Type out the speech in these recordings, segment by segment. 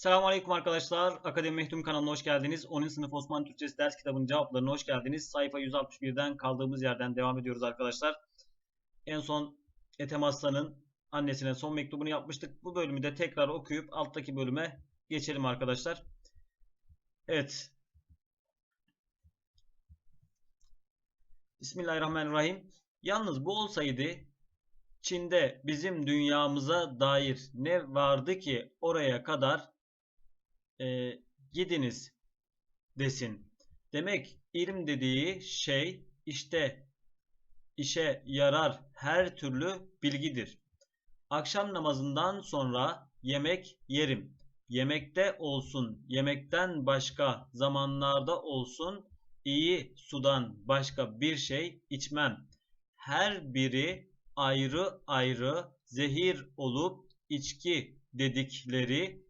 Selamünaleyküm arkadaşlar. Akademi Mehtum kanalına hoş geldiniz. 10. sınıf Osmanlı Türkçesi ders kitabının cevaplarına hoş geldiniz. Sayfa 161'den kaldığımız yerden devam ediyoruz arkadaşlar. En son Ethem Aslan'ın annesine son mektubunu yapmıştık. Bu bölümü de tekrar okuyup alttaki bölüme geçelim arkadaşlar. Evet. Bismillahirrahmanirrahim. Yalnız bu olsaydı Çin'de bizim dünyamıza dair ne vardı ki oraya kadar e, gidiniz desin. Demek ilim dediği şey işte işe yarar her türlü bilgidir. Akşam namazından sonra yemek yerim. Yemekte olsun, yemekten başka zamanlarda olsun iyi sudan başka bir şey içmem. Her biri ayrı ayrı zehir olup içki dedikleri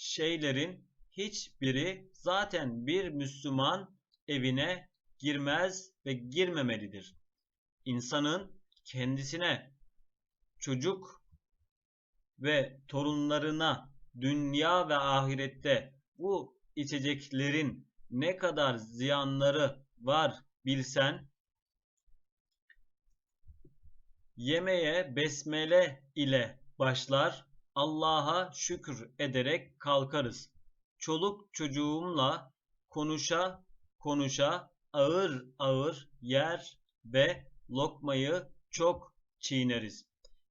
şeylerin hiçbiri zaten bir Müslüman evine girmez ve girmemelidir. İnsanın kendisine, çocuk ve torunlarına dünya ve ahirette bu içeceklerin ne kadar ziyanları var bilsen, yemeğe besmele ile başlar, Allah'a şükür ederek kalkarız. Çoluk çocuğumla konuşa konuşa ağır ağır yer ve lokmayı çok çiğneriz.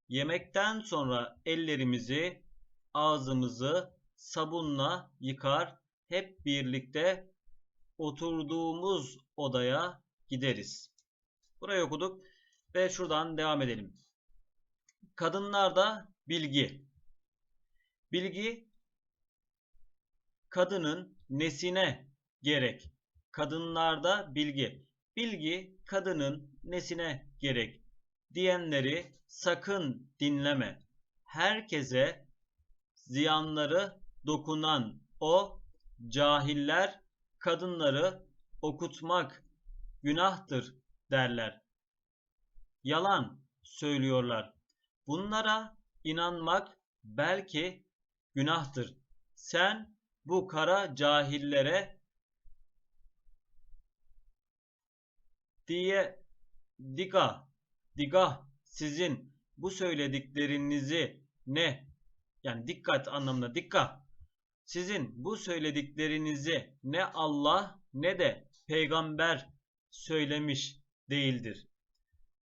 Yemekten sonra ellerimizi, ağzımızı sabunla yıkar, hep birlikte oturduğumuz odaya gideriz. Burayı okuduk ve şuradan devam edelim. Kadınlarda bilgi. Bilgi kadının nesine gerek. Kadınlarda bilgi. Bilgi kadının nesine gerek diyenleri sakın dinleme. Herkese ziyanları dokunan o cahiller kadınları okutmak günahtır derler. Yalan söylüyorlar. Bunlara inanmak belki günahtır. Sen bu kara cahillere diye diga diga sizin bu söylediklerinizi ne yani dikkat anlamında dikkat sizin bu söylediklerinizi ne Allah ne de peygamber söylemiş değildir.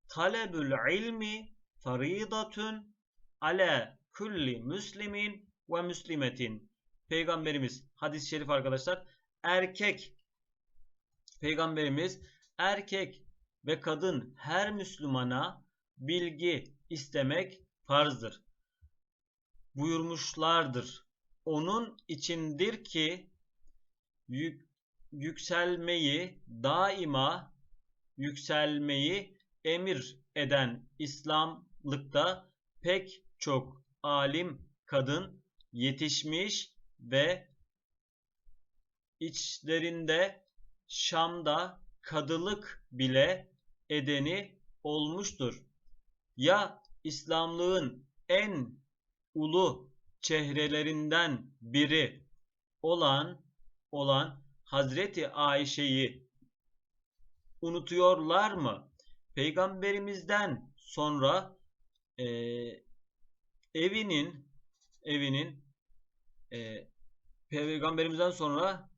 Talebül ilmi faridatun ala kulli müslimin ve müslimetin. Peygamberimiz hadis-i şerif arkadaşlar erkek peygamberimiz erkek ve kadın her Müslümana bilgi istemek farzdır. Buyurmuşlardır. Onun içindir ki yük, yükselmeyi daima yükselmeyi emir eden İslamlıkta pek çok alim kadın yetişmiş ve içlerinde Şam'da kadılık bile edeni olmuştur. Ya İslamlığın en ulu çehrelerinden biri olan olan Hazreti Ayşe'yi unutuyorlar mı? Peygamberimizden sonra e, evinin evinin e, peygamberimizden sonra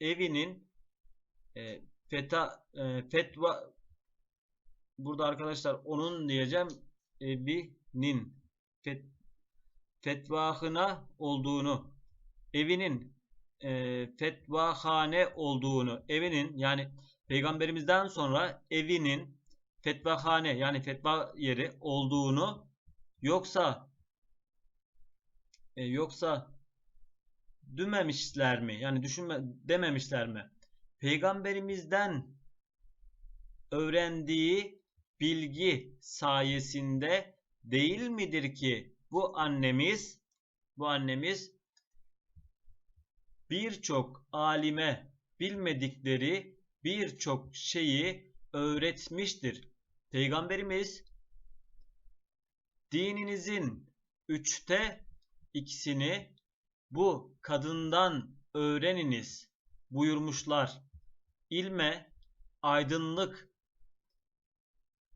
evinin e, feta, e, fetva burada arkadaşlar onun diyeceğim evinin fet, fetvahına olduğunu evinin e, fetvahane olduğunu evinin yani peygamberimizden sonra evinin fetvahane yani fetva yeri olduğunu yoksa e, yoksa dümemişler mi? Yani düşünme dememişler mi? Peygamberimizden öğrendiği bilgi sayesinde değil midir ki bu annemiz bu annemiz birçok alime bilmedikleri birçok şeyi öğretmiştir. Peygamberimiz dininizin üçte ikisini bu kadından öğreniniz buyurmuşlar. İlme aydınlık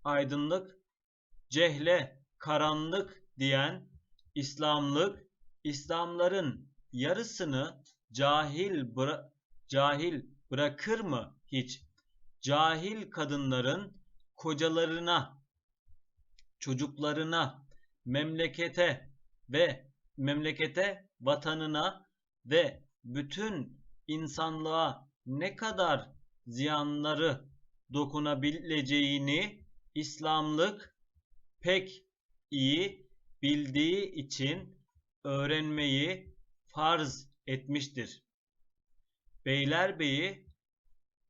aydınlık cehle karanlık diyen İslamlık İslamların yarısını cahil bıra- cahil bırakır mı hiç? Cahil kadınların kocalarına, çocuklarına, memlekete ve memlekete, vatanına ve bütün insanlığa ne kadar ziyanları dokunabileceğini İslamlık pek iyi bildiği için öğrenmeyi farz etmiştir. Beylerbeyi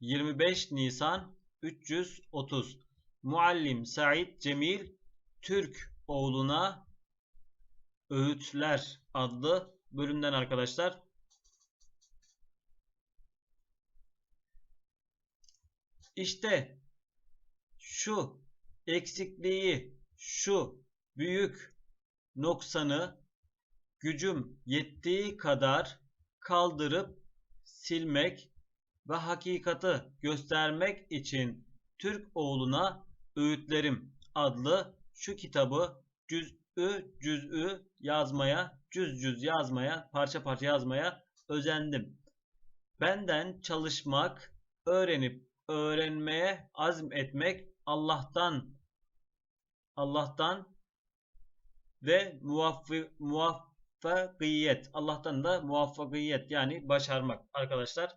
25 Nisan 330 Muallim Said Cemil Türk oğluna Öğütler adlı bölümden arkadaşlar. İşte şu eksikliği, şu büyük noksanı gücüm yettiği kadar kaldırıp silmek ve hakikati göstermek için Türk oğluna Öğütlerim adlı şu kitabı cüz'ü cüz'ü yazmaya, cüz cüz yazmaya, parça parça yazmaya özendim. Benden çalışmak, öğrenip öğrenmeye azm etmek Allah'tan Allah'tan ve muvaffı, muvaffakiyet. Allah'tan da muvaffakiyet yani başarmak arkadaşlar.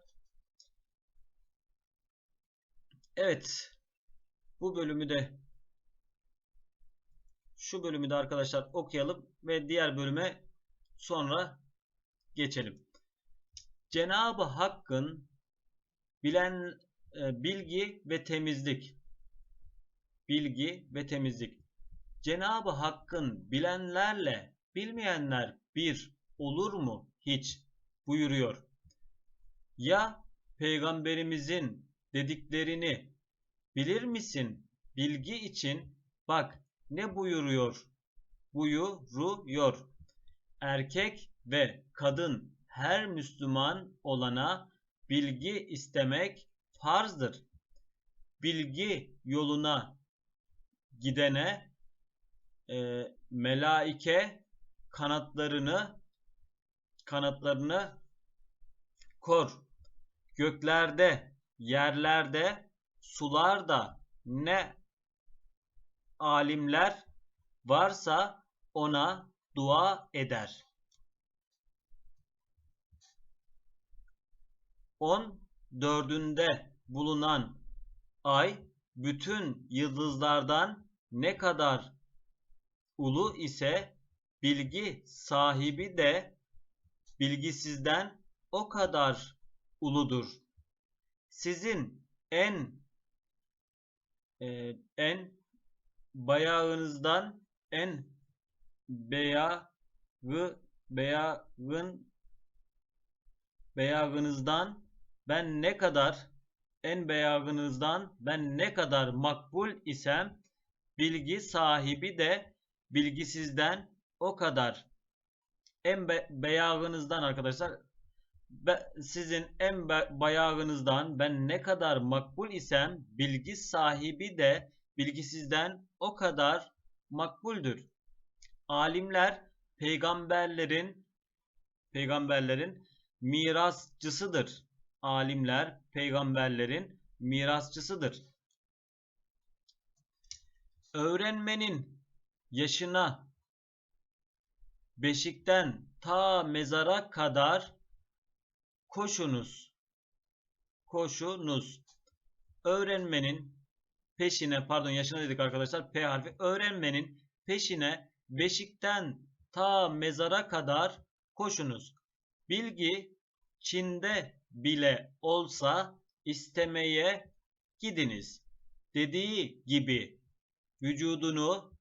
Evet. Bu bölümü de şu bölümü de arkadaşlar okuyalım ve diğer bölüme sonra geçelim. Cenab-ı Hakk'ın bilen e, bilgi ve temizlik bilgi ve temizlik Cenab-ı Hakk'ın bilenlerle bilmeyenler bir olur mu hiç buyuruyor. Ya peygamberimizin dediklerini bilir misin? Bilgi için bak ne buyuruyor? Buyuruyor. Erkek ve kadın her Müslüman olana bilgi istemek farzdır. Bilgi yoluna gidene e, melaike kanatlarını kanatlarını kor. Göklerde, yerlerde, sularda ne alimler varsa ona dua eder. 14'ünde bulunan ay bütün yıldızlardan ne kadar ulu ise bilgi sahibi de bilgisizden o kadar uludur. Sizin en e, en bayağınızdan en beyağı beyağın beyağınızdan ben ne kadar en beyağınızdan ben ne kadar makbul isem bilgi sahibi de bilgisizden o kadar. En be beyağınızdan arkadaşlar be, sizin en be bayağınızdan ben ne kadar makbul isem bilgi sahibi de bilgisizden o kadar makbuldür. Alimler peygamberlerin peygamberlerin mirasçısıdır. Alimler peygamberlerin mirasçısıdır. Öğrenmenin yaşına beşikten ta mezara kadar koşunuz. Koşunuz. Öğrenmenin peşine pardon yaşına dedik arkadaşlar P harfi öğrenmenin peşine beşikten ta mezara kadar koşunuz. Bilgi Çin'de bile olsa istemeye gidiniz. Dediği gibi vücudunu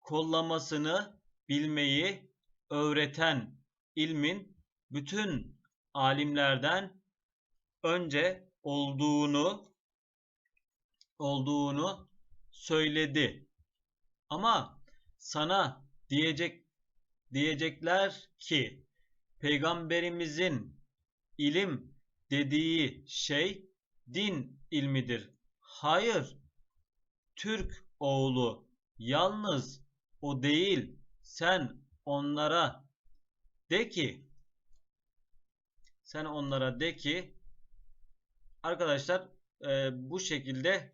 kollamasını bilmeyi öğreten ilmin bütün alimlerden önce olduğunu olduğunu söyledi. Ama sana diyecek diyecekler ki Peygamberimizin ilim dediği şey din ilmidir. Hayır, Türk oğlu yalnız o değil. Sen onlara de ki sen onlara de ki arkadaşlar e, bu şekilde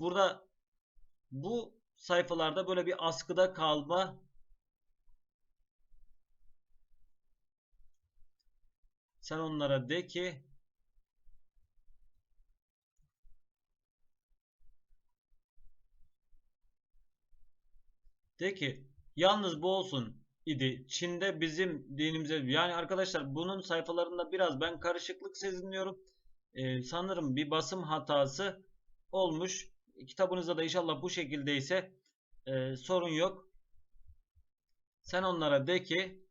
burada bu sayfalarda böyle bir askıda kalma sen onlara de ki de ki yalnız bu olsun idi. Çin'de bizim dinimize yani arkadaşlar bunun sayfalarında biraz ben karışıklık sezinliyorum. Ee, sanırım bir basım hatası olmuş. Kitabınızda da inşallah bu şekildeyse e, sorun yok. Sen onlara de ki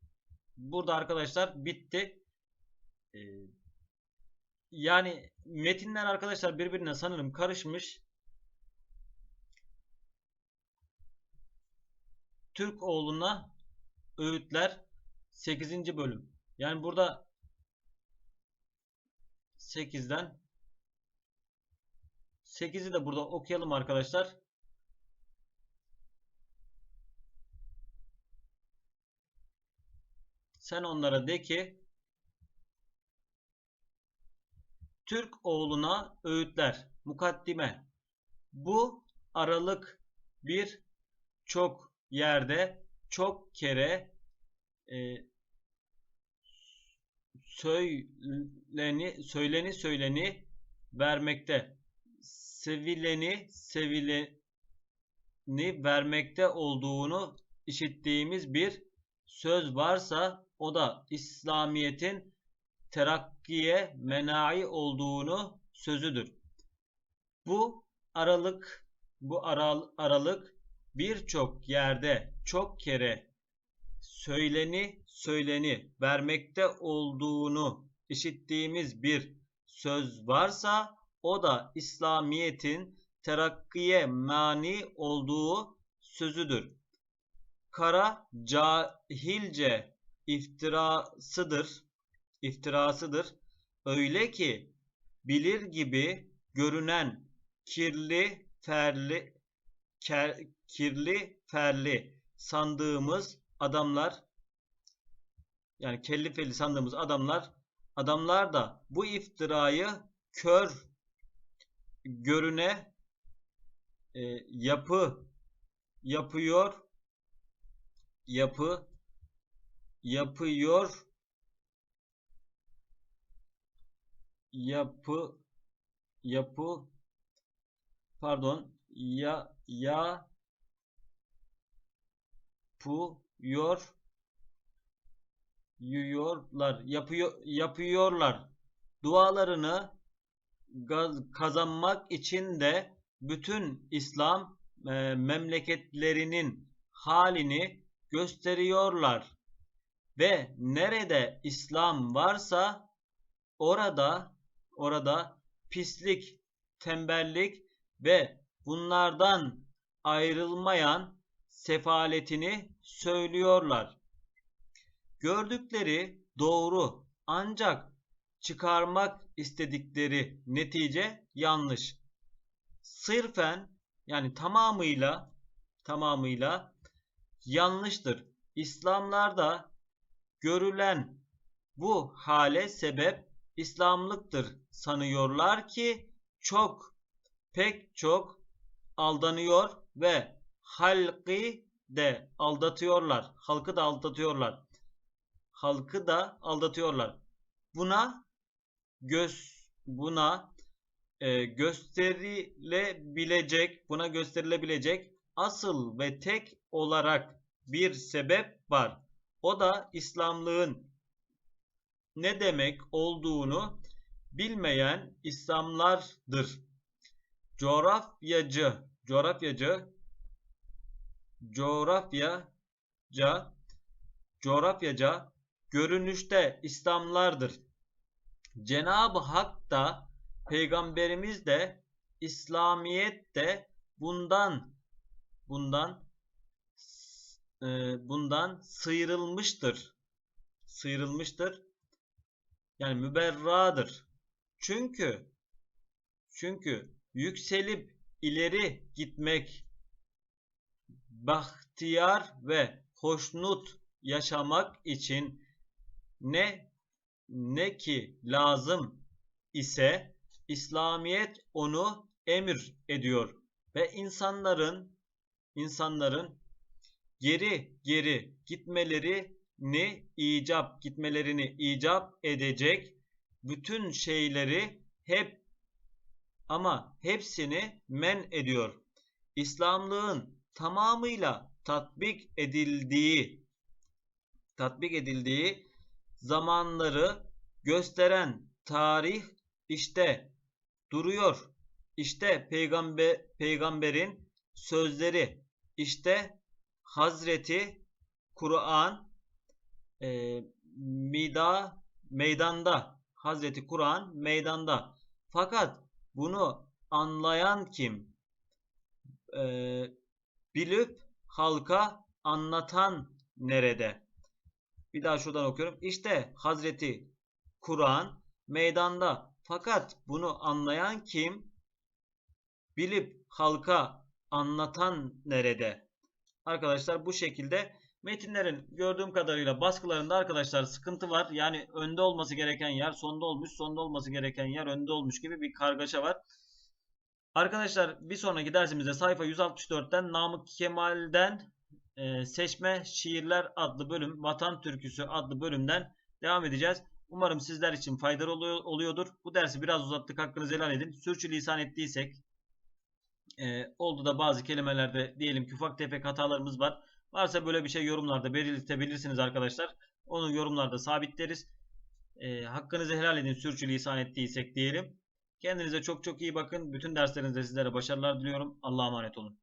burada arkadaşlar bitti. Ee, yani metinler arkadaşlar birbirine sanırım karışmış. Türk oğluna öğütler 8. bölüm. Yani burada 8'den 8'i de burada okuyalım arkadaşlar. Sen onlara de ki Türk oğluna öğütler. Mukaddime. Bu aralık bir çok yerde çok kere e, söyleni söyleni söyleni vermekte sevileni sevileni vermekte olduğunu işittiğimiz bir söz varsa o da İslamiyet'in terakkiye menai olduğunu sözüdür. Bu aralık bu aral, aralık birçok yerde çok kere söyleni söyleni vermekte olduğunu işittiğimiz bir söz varsa o da İslamiyet'in terakkiye mani olduğu sözüdür. Kara cahilce iftirasıdır. iftirasıdır. Öyle ki bilir gibi görünen kirli ferli ker, kirli ferli sandığımız adamlar yani kelli felli sandığımız adamlar adamlar da bu iftirayı kör görüne e, yapı yapıyor yapı yapıyor yapı yapı pardon ya ya pu yor yiyorlar yapıyor yapıyorlar. Dualarını kazanmak için de bütün İslam e, memleketlerinin halini gösteriyorlar ve nerede İslam varsa orada orada pislik, tembellik ve bunlardan ayrılmayan sefaletini söylüyorlar. Gördükleri doğru ancak çıkarmak istedikleri netice yanlış. Sırfen yani tamamıyla tamamıyla yanlıştır. İslamlarda görülen bu hale sebep İslamlıktır sanıyorlar ki çok pek çok aldanıyor ve halkı de aldatıyorlar. Halkı da aldatıyorlar. Halkı da aldatıyorlar. Buna göz buna e, gösterilebilecek buna gösterilebilecek asıl ve tek olarak bir sebep var. O da İslamlığın ne demek olduğunu bilmeyen İslamlardır. Coğrafyacı, coğrafyacı, coğrafyaca, coğrafyaca görünüşte İslamlardır. Cenab-ı Hak da Peygamberimiz de İslamiyet de bundan bundan e, bundan sıyrılmıştır. sıyrılmıştır. Yani müberradır. Çünkü çünkü yükselip ileri gitmek bahtiyar ve hoşnut yaşamak için ne ne ki lazım ise İslamiyet onu emir ediyor ve insanların insanların geri geri gitmelerini icap gitmelerini icap edecek bütün şeyleri hep ama hepsini men ediyor. İslamlığın tamamıyla tatbik edildiği tatbik edildiği zamanları gösteren tarih işte duruyor. İşte peygamber peygamberin sözleri işte Hazreti Kur'an e, mida meydanda. Hazreti Kur'an meydanda. Fakat bunu anlayan kim? E, bilip halka anlatan nerede bir daha şuradan okuyorum İşte Hazreti Kur'an meydanda fakat bunu anlayan kim bilip halka anlatan nerede Arkadaşlar bu şekilde metinlerin gördüğüm kadarıyla baskılarında arkadaşlar sıkıntı var. Yani önde olması gereken yer sonda olmuş, sonda olması gereken yer önde olmuş gibi bir kargaşa var. Arkadaşlar bir sonraki dersimizde sayfa 164'ten Namık Kemal'den e, Seçme Şiirler adlı bölüm, Vatan Türküsü adlı bölümden devam edeceğiz. Umarım sizler için faydalı oluyordur. Bu dersi biraz uzattık. Hakkınızı helal edin. Sürçülisan ettiysek e, oldu da bazı kelimelerde diyelim ki ufak tefek hatalarımız var. Varsa böyle bir şey yorumlarda belirtebilirsiniz arkadaşlar. Onu yorumlarda sabitleriz. E, hakkınızı helal edin sürçülisan ettiysek diyelim. Kendinize çok çok iyi bakın. Bütün derslerinizde sizlere başarılar diliyorum. Allah'a emanet olun.